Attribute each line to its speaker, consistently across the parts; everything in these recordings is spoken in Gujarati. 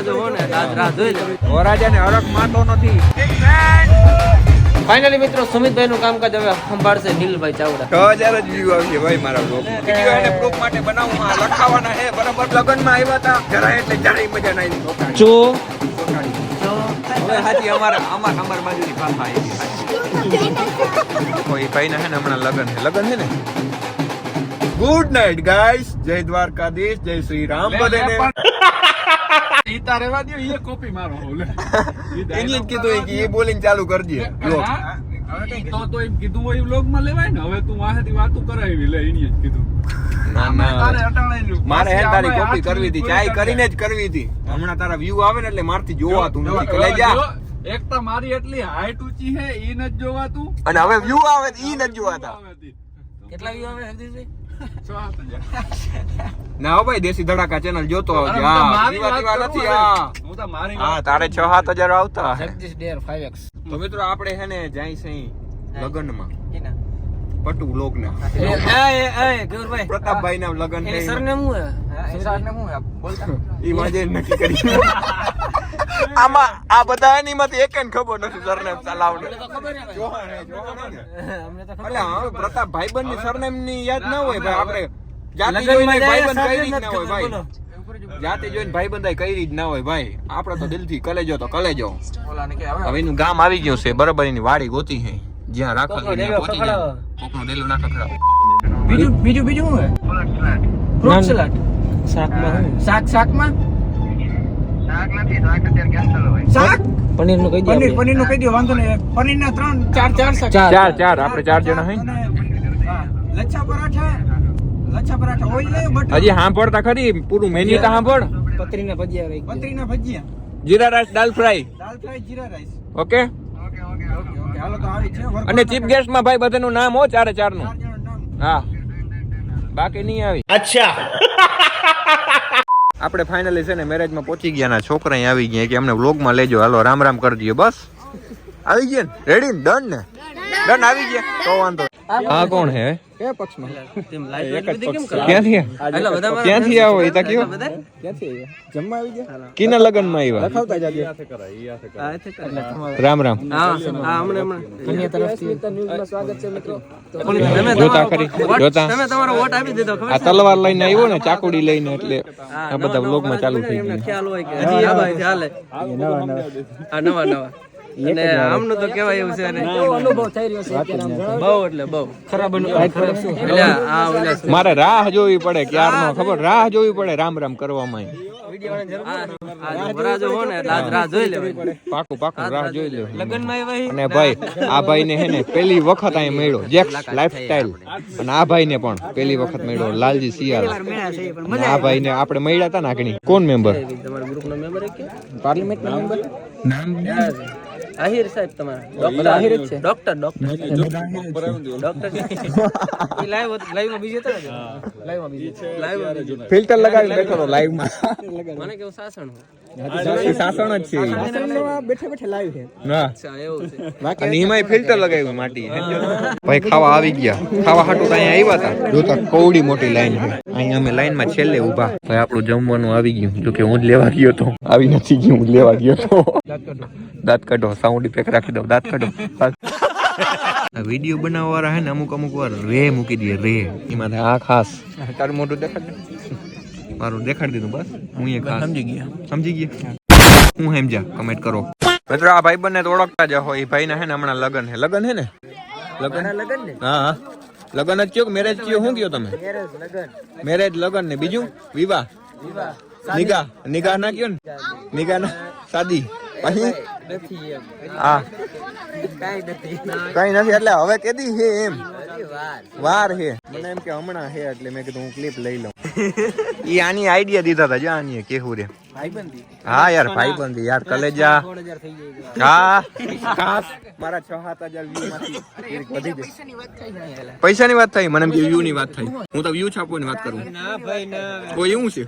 Speaker 1: વરાજો હો ને રાજ રાહ જોઈ લે.
Speaker 2: વરાજાને હરખ માતો નથી.
Speaker 1: ફાઇનલી મિત્રો સુમિતભાઈ નું કામકાજ હવે સંભાળશે નીલભાઈ ચાવડા.
Speaker 2: છ હજાર જ વ્યૂ આવશે ભાઈ મારા બ્લોગ વીડિયો એને પ્રૂફ માટે બનાવવા આ લખાવાના હે બરાબર લગનમાં આવ્યા હતા. જરા એટલે જાણી મજા ના આવી.
Speaker 1: ચો
Speaker 2: હવે હાજી અમારા અમાર અમાર બાજુની ભાષા આવી કોઈ ભાઈ હે ને હમણાં લગન છે. લગન છે ને? ગુડ નાઇટ ગાઈસ જય દ્વારકાધીશ જય શ્રી રામ બધાને.
Speaker 3: ઈતા રહેવા દ્યો, એ કોપી મારો ઓલે.
Speaker 2: એની જ કીધું કે એ બોલિંગ ચાલુ કરજે?
Speaker 3: તો તો એમ કીધું હોય વ્લોગમાં લેવાય ને હવે તું વાહેથી વાતું કરાવી લે એની જ કીધું.
Speaker 2: ના
Speaker 3: તારે
Speaker 2: ના
Speaker 3: અટાણાયલું.
Speaker 2: મારે હે તારી કોપી કરવી હતી. ચાય કરીને જ કરવી હતી. હમણાં તારા વ્યૂ આવે ને એટલે મારથી જોવાતું નથી.
Speaker 3: જો,
Speaker 2: કલે જા.
Speaker 3: જો, મારી એટલી હાઈટ ઊંચી હે ઈ નથી જોવાતું.
Speaker 2: અને હવે વ્યૂ આવે તો ઈ નથી જોવાતા
Speaker 1: કેટલા વ્યૂ આવે હરદીપભાઈ
Speaker 3: છ હાથ હજાર.
Speaker 2: ના હો ભાઈ દેશી ધડાકા ચેનલ જોતો આવજે.
Speaker 3: હા વાત
Speaker 2: નથી હા.
Speaker 3: હું તો મારી
Speaker 2: હા તારે છ સાત હજાર આવતા.
Speaker 1: જગદીશ ડેર 5x
Speaker 2: તો મિત્રો આપણે હે ને જાય છે લગનમાં.
Speaker 1: કેના
Speaker 2: પટુ લોક ના
Speaker 1: એ એ એ ગૌરભાઈ
Speaker 2: પ્રતાપભાઈ ના લગન
Speaker 1: એની સરનેમ હું સરનેમ હું બોલતા.
Speaker 2: ઈ માજે નક્કી કરી. આમાં આ બધાની માંથી એક ખબર નથી સરનેમ ચલાવને. એટલે પ્રતાપ ભાઈબંધની સરનેમની યાદ ના હોય ભાઈ આપણે જાતિ જોઈને ભાઈબંધ
Speaker 1: સાચી
Speaker 2: કરી જ
Speaker 1: જ
Speaker 2: ના હોય ભાઈ? જાતિ જોઈને ભાઈબંધાઈ કરી જ ના હોય ભાઈ? આપણે તો દિલથી કલેજો તો કલેજો.
Speaker 1: હવે?
Speaker 2: હવે એનું ગામ આવી ગયું છે બરાબર એની વાડી ગોતી છે. જ્યાં રાખલ ત્યાં પહોંચી જાય. કોકનો ડેલો ના ખખડાવો.
Speaker 1: બીજું બીજું બીજું શું હે ફ્રૂટ સલાડ શાકમાં શાક શાકમાં? શાક પનીરનું કહી દે
Speaker 4: પનીર પનીરનું કહી દો વાંધો નહીં. પનીર ના ત્રણ ચાર ચાર શાક.
Speaker 1: ચાર.
Speaker 2: ચાર આપણે ચાર જણા હઈ
Speaker 4: લચ્છા પરાઠા લચ્છા પરાઠા ઓઇલ નહીં બટર
Speaker 2: હજી સાંભળતા ખરી પૂરું મેન્યુ તો સાંભળ
Speaker 1: પતરીના ભજીયા
Speaker 4: પતરીના ભજીયા.
Speaker 2: Jeera rice dal fry.
Speaker 4: Dal fry jeera rice.
Speaker 2: Okay?
Speaker 4: Okay okay હાલો તો આવી છે.
Speaker 2: અને ચીફ ગેસ્ટમાં ભાઈ બધાનું નામ હો ચારે
Speaker 4: ચારનું
Speaker 2: હા. બાકી નહીં આવી. અચ્છા. આપણે ફાઇનલી છે ને મેરેજમાં પહોંચી ગયા ના છોકરા આવી ગયા કે અમને વ્લોગમાં લેજો. હાલો રામ રામ કરજો બસ. આવી ગયા ને? રેડી ડન ને? ડન આવી ગયા. તો વાંધો હા કોણ હે?
Speaker 4: કયા પક્ષમાં?
Speaker 1: તેમ લાઈટ કેમ કરો
Speaker 2: ક્યાંથી ક્યાંથી આવો એ તો કયો?
Speaker 4: ક્યાંથી આવ્યા જમવા આવી ગયા?
Speaker 2: કિના લગનમાં આવ્યા
Speaker 4: લખાવતા જાજે.
Speaker 1: આ.
Speaker 2: રામ રામ.
Speaker 1: હા હા હમણે હમણાં. કન્યા તરફથી
Speaker 4: ન્યૂઝમાં સ્વાગત છે મિત્રો.
Speaker 1: તમે
Speaker 2: જોતા
Speaker 1: કરી
Speaker 2: જોતા.
Speaker 1: તમે તમારો વોટ આપી દીધો ખબર
Speaker 2: આ તલવાર લઈને આવ્યો ને ચાકુડી લઈને એટલે આ બધા
Speaker 1: વ્લોગમાં
Speaker 2: ચાલુ થઈ
Speaker 1: એમને
Speaker 2: ગયું.
Speaker 1: ખ્યાલ હોય કે હજી આ ભાઈ ચાલે
Speaker 4: નવા નવા.
Speaker 1: આ નવા નવા. અને આમનું તો કેવાય એવું છે ને.
Speaker 4: અનુભવ થઈ રહ્યો છે
Speaker 1: બહુ એટલે બહુ. ખરાબ અનુભવ. એટલે આ
Speaker 2: મારે રાહ જોવી પડે ક્યારનો ખબર? રાહ જોવી પડે રામ રામ કરવામાં.
Speaker 1: આ આ જો વરાજો હો ને એટલે આજ રાહ જોઈ લેવાય.
Speaker 2: પાકું પાકું રાહ જોઈ લે
Speaker 1: લગ્નમાં આવ્યા હી.
Speaker 2: અને ભાઈ આ ભાઈ હે ને પેલી વખત અહીં મળ્યો. Jacks lifestyle. અને આ ભાઈ પણ પેલી વખત મળ્યો લાલજી સિયાલ આ ભાઈ ને આપણે મળ્યા હતા ને આગળ. કોણ મેમ્બર
Speaker 1: તમારા ગ્રુપનો મેમ્બર કે?
Speaker 4: પાર્લિમેન્ટ
Speaker 1: આહિર સાહેબ તમારા. ડોક્ટર આહિર જ છે. Doctor doctor. ડોક્ટર એ લાઈવ લાઈવમાં બીજી હતા લાઈવમાં બીજી. લાઈવમાં
Speaker 2: ફિલ્ટર લગાવી બેઠો હતો લાઈવમાં
Speaker 1: મને કેવું સાસણ
Speaker 2: સાસણ. જ છે
Speaker 4: બેઠે બેઠે લાઈવ છે.
Speaker 2: ના.
Speaker 1: અચ્છા એવું છે.
Speaker 2: બાકી નીમાય ફિલ્ટર લગાવ્યું માટી. ભાઈ ખાવા આવી ગયા. ખાવા હાટું અહીંયા આવ્યા હતા જોતા કૌડી મોટી લાઈન છે. અહીંયા અમે લાઈનમાં છેલ્લે ઊભા. ભાઈ આપણું જમવાનું આવી ગયું. જો કે હું જ લેવા ગયો તો. આવી નથી ગયું હું લેવા ગયો તો. દાંત કાઢો સાઉન્ડ ઇફેક્ટ રાખી દો દાંત કાઢો. વીડિયો બનાવવા વાળા હે ને અમુક અમુક વાર રે મૂકી દે રે. એમાં આ ખાસ. તારું મોઢું દેખાડ મારું દેખાડી દીધું બસ. હું એ ખાસ. સમજી ગયા. સમજી ગયા? હું સમજ્યા કમેન્ટ કરો. મિત્રો આ ભાઈ બંને તો ઓળખતા જ હોય. ભાઈ ના હે ને હમણાં લગન હે લગન હે ને? લગન?
Speaker 1: લગન? ને?
Speaker 2: હા હા. લગન જ કયો મેરેજ કયો શું કયો તમે?
Speaker 1: મેરેજ લગન.
Speaker 2: મેરેજ લગન ને બીજું? વિવાહ?
Speaker 1: વિવાહ.
Speaker 2: નિગાહ? નિગાહ ના કયો ને? નિગાહ ના? શાદી પછી?
Speaker 1: નથી એમ.
Speaker 2: હા.
Speaker 1: કઈ નથી.
Speaker 2: કઈ નથી. એટલે હવે કેદી છે એમ.
Speaker 1: વાર.
Speaker 2: વાર હે મને એમ કે હમણાં હે એટલે મેં કીધું હું ક્લિપ લઈ લઉં. ઈ આની આઈડિયા દીધા હતા જો આની કેવું રે. હા યાર ભાઈ બંધી યાર કલેજા હા. ખાસ મારા છ સાત વ્યૂ માંથી વધી જાય પૈસાની વાત થઈ. મને એમ કે વ્યૂ ની વાત થઈ. હું તો વ્યૂ છાપવાની વાત કરું.
Speaker 1: ના ભાઈ ના.
Speaker 2: કોઈ એવું છે?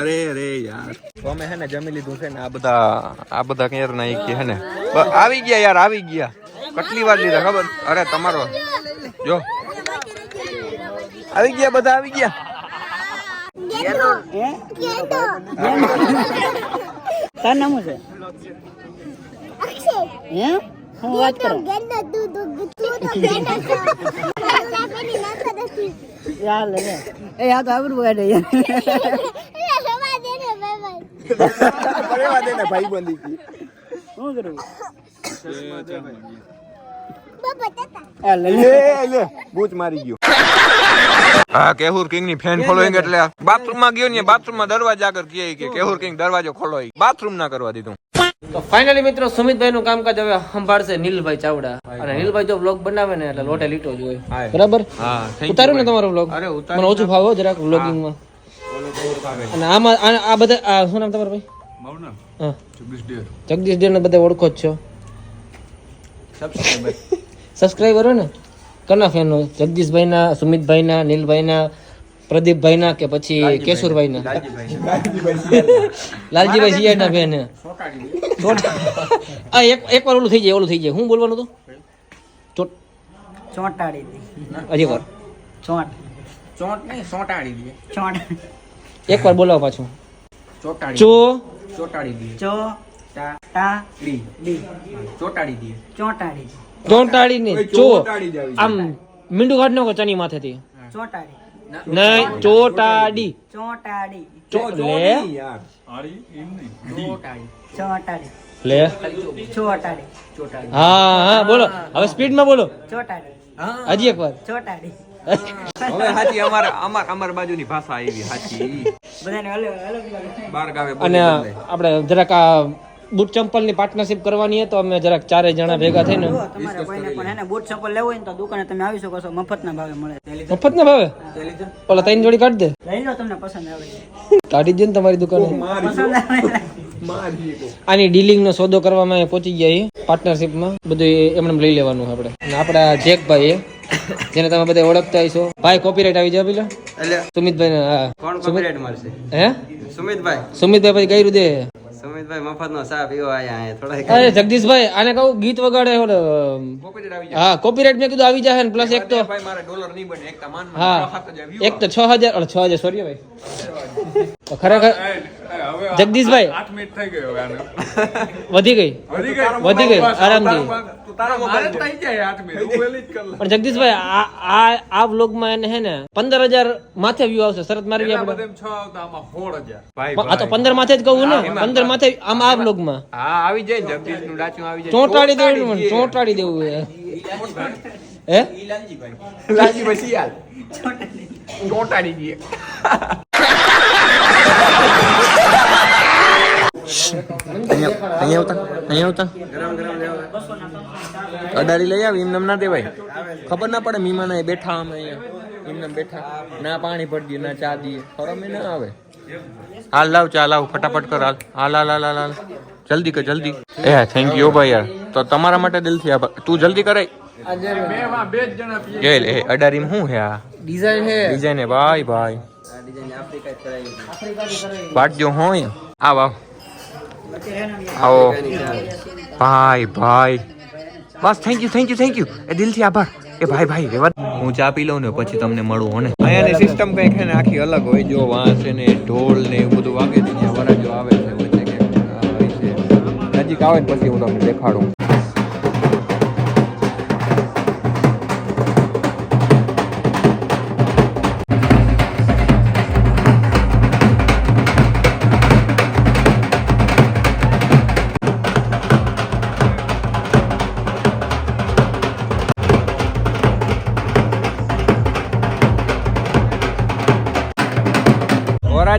Speaker 2: અરે અરે યાર. તો અમે હે ને જમી લીધું છે ને આ બધા આ બધા કેર ના કે હે ને. આવી ગયા યાર આવી ગયા. કેટલી વાર લીધા ખબર? અરે તમારો. જો. આવી ગયા બધા આવી ગયા.
Speaker 5: તાર નામ છે? હે? હું વાત કરું? યાર લે એ આ તો આવડું વાડે યાર. શું કરું? આ લે લે.
Speaker 2: બૂચ મારી ગયો. હા કેહુર કિંગની ફેન ફોલોઈંગ એટલે બાથરૂમમાં ગયો ને બાથરૂમમાં દરવાજા આગળ કહે કે કેહુર કિંગ દરવાજો ખોલો બાથરૂમ ના કરવા દીધું.
Speaker 1: તો ફાઇનલી મિત્રો સુમિતભાઈ નું કામકાજ હવે સંભાળશે નીલભાઈ ચાવડા. અને નીલભાઈ જો વ્લોગ બનાવે ને એટલે લોટે લીટો જ હોય. બરાબર?
Speaker 2: હા
Speaker 1: ઉતાર્યું ને તમારો વ્લોગ
Speaker 2: અરે
Speaker 1: મને ઓછું ભાવો જરાક વ્લોગિંગમાં અને આમાં આ આ બધા આ શું નામ તમારું ભાઈ?
Speaker 3: મારું નામ જગદીશ ડેર
Speaker 1: જગદીશ દેવ ને બધા ઓળખો જ છો. સબસ્ક્રાઈબર ને કના ફેન હોય? સુમિતભાઈના નીલભાઈના પ્રદીપભાઈના કે પછી કેશુરભાઈના? લાલજીભાઈ સિયાડ ના ફેન આ એક એક વાર ઓલું થઈ જાય ઓલું થઈ જાય. હું બોલવાનું હતું ચોટ.
Speaker 5: ચોંટાડી દી.
Speaker 1: હજી વાર.
Speaker 5: ચોંટ.
Speaker 4: ચોંટ નહીં સોટાડી દે.
Speaker 5: ચોંટ.
Speaker 1: એક વાર બોલાવો પાછું.
Speaker 4: ચોટાડી
Speaker 1: ચો.
Speaker 4: ચોટાડી દે.
Speaker 5: ચો. ટા
Speaker 4: ડી
Speaker 5: ડી
Speaker 4: ચોટાડી દે.
Speaker 5: ચોંટાડી
Speaker 1: ચોંટાડી ને ચો આમ મીંડું કાઢ નાખો ચની માથેથી?
Speaker 5: ચોંટાડી.
Speaker 1: નહીં ચોટાડી.
Speaker 5: ચોંટાડી.
Speaker 1: ચો લે.
Speaker 3: આરી એમ નહીં
Speaker 5: ચોંટાડી.
Speaker 1: લે. હા હા બોલો. હવે સ્પીડમાં બોલો.
Speaker 5: ચોંટાડી.
Speaker 1: હજી એક વાર
Speaker 2: હવે હાચી અમાર અમાર અમાર બાજુની ભાષા આવી હાચી.
Speaker 5: બધાને અલગ અલગ અલગ
Speaker 2: બાર ગાવે
Speaker 1: અને આપણે જરાક આ બુટ ચંપલની પાર્ટનરશિપ કરવાની છે તો અમે જરાક ચારે જણા ભેગા થઈને.
Speaker 5: તમારે કોઈને પણ એને ને બૂટ ચપ્પલ લેવું હોય તો દુકાને તમે આવી શકો છો. મફતના ભાવે મળે.
Speaker 1: મફત ના ભાવે? ઓલા ત્રણ જોડી કાઢ દે.
Speaker 5: લઈ લો તમને પસંદ આવે.
Speaker 1: કાઢી દે ને તમારી દુકાને. આની ડીલિંગ નો સોદો કરવામાં પહોંચી ગયા પાર્ટનરશિપમાં બધું એમને લઈ લેવાનું આપણે. અને આપણા જેકભાઈ એ જેને તમે બધા ઓળખતા હશો ભાઈ કોપીરાઈટ આવી જાય પેલા. સુમિતભાઈ ને હા.
Speaker 4: કોણ
Speaker 1: સુમિત
Speaker 4: કોપીરાઇટ મળશે
Speaker 1: હે?
Speaker 4: સુમિતભાઈ.
Speaker 1: સુમિતભાઈ પછી કર્યું દે.
Speaker 4: સુમિતભાઈ મફતનો ચા પીવો આયા થોડા
Speaker 1: અરે જગદીશભાઈ આને કહું ગીત વગાડે હા કોપીરાઇટ મેં કીધું આવી જાય ને પ્લસ એક તો
Speaker 2: મારા ડોલર નહીં બને એક માન
Speaker 1: હા એક તો છ હજાર છ હજાર સોરી ભાઈ. ખરેખર જગદીશભાઈ.
Speaker 3: આઠ મિનિટ થઈ ગઈ
Speaker 1: વધી ગઈ.
Speaker 3: વધી ગઈ?
Speaker 1: આરામથી. પણ જગદીશભાઈ આ આ વ્લોગમાં એને હે ને પંદર હજાર માથે વ્યૂ આવશે શરત
Speaker 3: મારી
Speaker 1: આપણે
Speaker 3: છ આવતા આમાં સોળ હજાર
Speaker 1: આ તો પંદર માથે જ કહું ને પંદર માથે આમ આ વ્લોગમાં.
Speaker 2: હા આવી જાય જગદીશનું ડાચું આવી જાય.
Speaker 1: ચોંટાડી દેવું ચોંટાડી દેવું હે? હે
Speaker 2: લાલજીભાઈ શિયાળ ચોંટાડી દઈએ. અહીંયા આવતા? અહીંયા આવતા? અડાડી લઈ આવી એમને ના દેવાય. ખબર ના પડે મીમાન એ બેઠા અમે અહીંયા. એમને બેઠા. ના પાણી પડી દઈએ ના ચા દઈએ. ખરમ ના આવે. હાલ લાવ ચા લાવ. ફટાફટ કર હાલ. હાલ હાલ હાલ હાલ હાલ. જલ્દી કર જલ્દી. એ થેન્ક યુ ભાઈ યાર. તો તમારા માટે દિલથી આભાર. તું જલ્દી કરાય.
Speaker 3: બે માં બે જ જણા પીએ
Speaker 2: કે લે અડારીમાં શું હે આ?
Speaker 1: ડિઝાઇન હે
Speaker 2: ડિઝાઇન હે ભાઈ ભાઈ. વાટજો હોય આવ આવ. આવો. ભાઈ ભાઈ. બસ thank you thank you thank you એ દિલથી આભાર. એ ભાઈ ભાઈ રેવા. હું ચા પી લઉં ને પછી તમને મળું હોને અહીંયાની સિસ્ટમ કંઈક છે ને આખી અલગ હોય. જો વાંસ ને ઢોલ ને એવું બધું વાગે છે ત્યાં વરાજો આવે છે વચ્ચે કંઈક આ છે. નજીક આવે ને પછી હું તમને દેખાડું.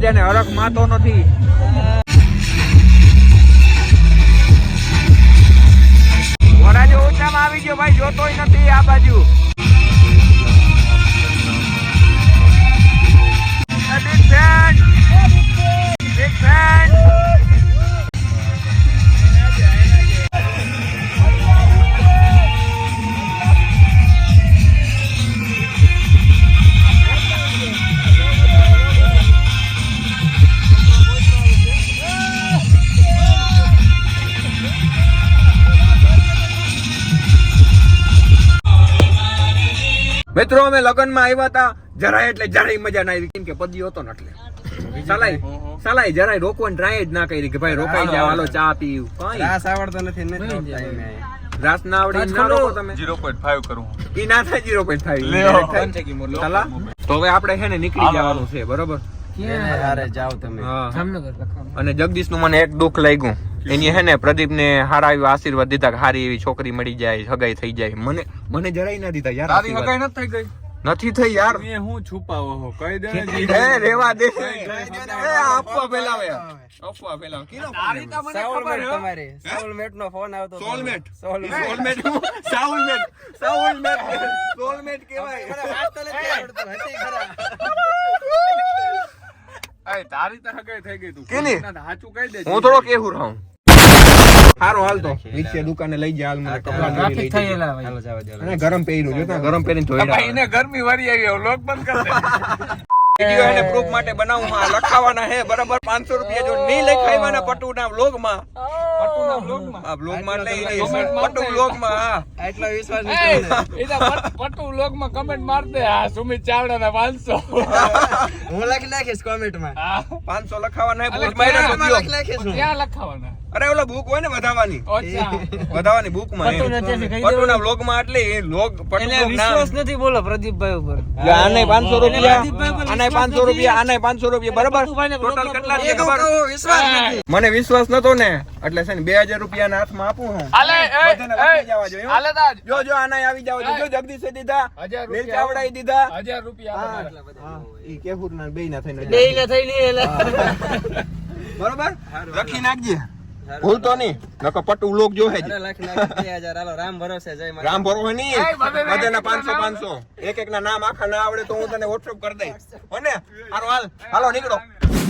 Speaker 2: વરાજાને હરખ માતો નથી. મિત્રો અમે લગ્નમાં આવ્યા હતા. જરાય એટલે જરાય મજા ના આવી. કેમ કે પદ્યો હતો ને એટલે. સલાઈ સલાઈ જરાય રોકવાની ટ્રાય જ ના કરી કે ભાઈ રોકાઈ જાવ હાલો ચા પીવું કઈ.
Speaker 4: રાસ આવડતો નથી ને.
Speaker 2: રાસ ના આવડે ના રોકો તમે.
Speaker 3: ઝીરો પોઈન્ટ ફાઈવ કરું
Speaker 2: ઈ ના થાય જીરો પોઈન્ટ ફાઈવ સલા તો હવે આપણે છે ને નીકળી જવાનું છે બરોબર?
Speaker 4: હારે જાઓ તમે.
Speaker 2: હા.
Speaker 1: જામનગર
Speaker 2: અને જગદીશનું મને એક દુઃખ લાગ્યું. એની હે ને પ્રદીપ ને હારા એવા આશીર્વાદ દીધા કે હારી એવી છોકરી મળી જાય હગાઈ થઈ જાય. મને મને જરાય ના દીધા યાર
Speaker 3: તારી હગાઈ નથી થઈ ગઈ?
Speaker 2: નથી થઈ યાર.
Speaker 3: મેં હું છુપાવો હો? કહી દે ને
Speaker 2: હે રેવા દે.
Speaker 4: ને.
Speaker 2: એ આપવા ફેલાવે આપવા ફેલાવે કિનો
Speaker 3: તારી તો મને ખબર હે.
Speaker 4: તમારે. સોલમેટ નો ફોન આવતો soulmate
Speaker 2: soulmate.
Speaker 4: Soulmate.
Speaker 2: Soulmate. Soulmate. Soulmate soulmate કેવાય
Speaker 4: મને વાત તો નથી આવડતું, હતી ખરા.
Speaker 3: તારી તો હગાઈ થઈ ગઈ તું.
Speaker 2: કેની?
Speaker 3: ના, કહી દે
Speaker 2: હું થોડો કેહું રહું. સારું હાલ તો. નીચે દુકાને લઈ જા હાલ મને કપડાં લઈ.
Speaker 1: થયેલા
Speaker 4: હાલો જાવ દો.
Speaker 2: અને ગરમ પહેર્યું જો તો ગરમ પહેરીને
Speaker 3: ભાઈ
Speaker 2: રહ્યા
Speaker 3: એને ગરમી વારી આવી લોક બંધ કર દે.
Speaker 2: વિડિયો એને પ્રૂફ માટે બનાવું હા લખાવાના હે બરાબર? 500 રૂપિયા જો નહીં લખાવ્યા ને પટુના વ્લોગમાં. પટુના વ્લોગમાં? આ વ્લોગમાં એટલે પટુ વ્લોગમાં હા.
Speaker 4: એટલો વિશ્વાસ નથી મને.
Speaker 3: પટુ લોકમાં કમેન્ટ માર દે. આ સુમિત ચાવડા ના પાંચસો.
Speaker 4: હું લખી નાખીશ કોમેન્ટમાં
Speaker 2: 500 લખાવાના હે બુક માર્યા તો
Speaker 4: આમાં
Speaker 2: દ્યો.
Speaker 4: લખી નાખીશ
Speaker 3: ક્યાં લખાવાના?
Speaker 2: અરે ઓલા બુક હોય ને વધાવવાની
Speaker 3: વધાવવાની
Speaker 2: વધાવાની બુકમાં
Speaker 1: પટુ
Speaker 2: ના
Speaker 1: નથી
Speaker 2: માં એટલે એ વ્લોગ પટુ વ્લોગ નામ.
Speaker 1: વિશ્વાસ નથી બોલો પ્રદીપભાઈ ઉપર.
Speaker 2: આને 500 રૂપિયા આને
Speaker 1: વિશ્વાસ
Speaker 2: 500 રૂપિયા આને 500 રૂપિયા બરાબર? ટોટલ કેટલા છે ખબર
Speaker 4: વિશ્વાસ નથી.
Speaker 2: મને વિશ્વાસ નતો ને. એટલે છે ને 2000 રૂપિયાના હાથમાં આપું હું.
Speaker 3: આલે એ તાજ.
Speaker 2: જો જો આના આવી જાવ જો. જગદીશ દીધા
Speaker 3: હજાર રૂપિયા
Speaker 2: ચાવડાઈ દીધા.
Speaker 3: હજાર રૂપિયા આલે તાજ.
Speaker 2: હા, ઈ કેહુરના બેયના થઈને હજાર.
Speaker 1: ના એટલે
Speaker 2: બરોબર? લખી નાખજે. ભૂલતો નહીં નકો પટુ લોક જ
Speaker 4: હાલો રામ ભરોસે જય
Speaker 2: રામ ભરોસે નહીં.
Speaker 3: બધાના
Speaker 2: પાંચસો પાંચસો એક એક ના નામ આખા ના આવડે તો હું તને વોટ્સઅપ કરી દઈશ. હો ને? હાલો હાલ. હાલો નીકળો.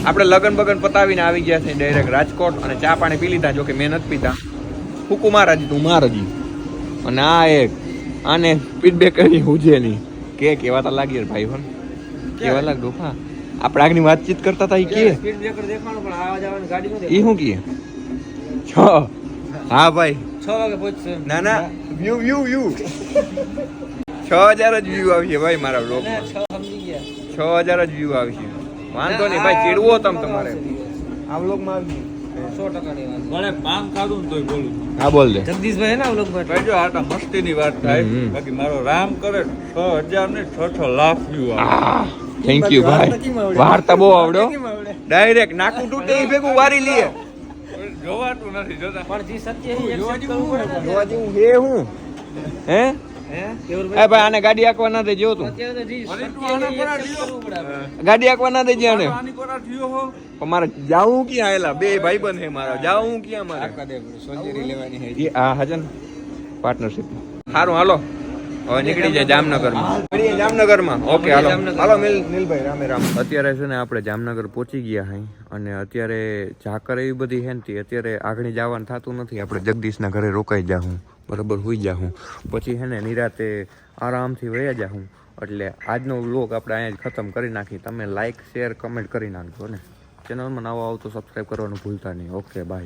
Speaker 2: આપણે લગન બગન પતાવીને આવી ગયા છે ડાયરેક્ટ રાજકોટ અને ચા પાણી પી લીધા જો કે મેં નથી પીતા. હુકુ મારાજી તું મારજી અને આ એક આને ફીડબેક કરી હુજે નહીં કે કેવા તા લાગી ભાઈ હોન કેવા લાગ ડોફા? આપણે આગની વાતચીત કરતા હતા એ કે.
Speaker 1: સ્પીડ બ્રેકર દેખાણું પણ આવાજ જવાની ગાડી નો
Speaker 2: એ શું કહે છ. હા ભાઈ.
Speaker 1: છ વાગે પહોંચશે
Speaker 2: ના ના. વ્યૂ વ્યૂ વ્યૂ છ હજાર જ વ્યૂ આવશે ભાઈ મારા
Speaker 1: ને
Speaker 2: બ્લોગમાં
Speaker 1: છ
Speaker 2: હજાર જ વ્યૂ આવશે. વાંધો નહીં ભાઈ ચીડવો તમ તમારે. આ બ્લોગમાં આવશે
Speaker 1: સો
Speaker 3: ને તોય બોલું.
Speaker 2: બોલ દે.
Speaker 1: જગદીશભાઈ ને આ લોકો
Speaker 3: ભાઈ જો આ તો મસ્તીની વાત થાય. બાકી મારો રામ કરે છ હજાર ને છ છ લાખ વ્યૂ આવે.
Speaker 2: થેન્ક યુ ભાઈ. વાર્તા બહુ આવડો ડાયરેક્ટ નાકું તૂટે એ ભેગું વારી લે.
Speaker 3: જોવાતું નથી જોતા.
Speaker 1: પણ જે સત્ય એ accept કરવું પડે. ને.
Speaker 2: જોવા જેવું હે હું? હે?
Speaker 1: હે? કેવુરભાઈ?
Speaker 2: એ ભાઈ આને ગાડી આકવા ના દેજો તું. ગાડી આકવા ના દેજે આને.
Speaker 3: આની કોરા થયો હો.
Speaker 2: પણ મારે જાવું ક્યાં આયેલા બે ભાઈ બંધ હે મારા. જાવું ક્યાં મારે? આ હજન પાર્ટનરશિપ સારું હાલો. હવે નીકળી જાય જામનગરમાં. જામનગરમાં. ઓકે હાલો. હાલો નીલભાઈ રામે રામ. અત્યારે છે ને આપણે જામનગર પહોંચી ગયા હઈ અને અત્યારે ઝાકર એવી બધી હે ને અત્યારે આગળ જવાનું થતું નથી. આપણે જગદીશના ઘરે રોકાઈ જાઉં બરાબર હોઈ જાઉં પછી હે ને નિરાતે આરામથી વયા જાહું. એટલે આજનો વ્લોગ આપણે અહીંયા જ ખતમ કરી નાખી. તમે લાઇક શેર કમેન્ટ કરી નાખજો ને. ચેનલમાં નવો આવો તો સબસ્ક્રાઈબ કરવાનું ભૂલતા નહીં. Okay bye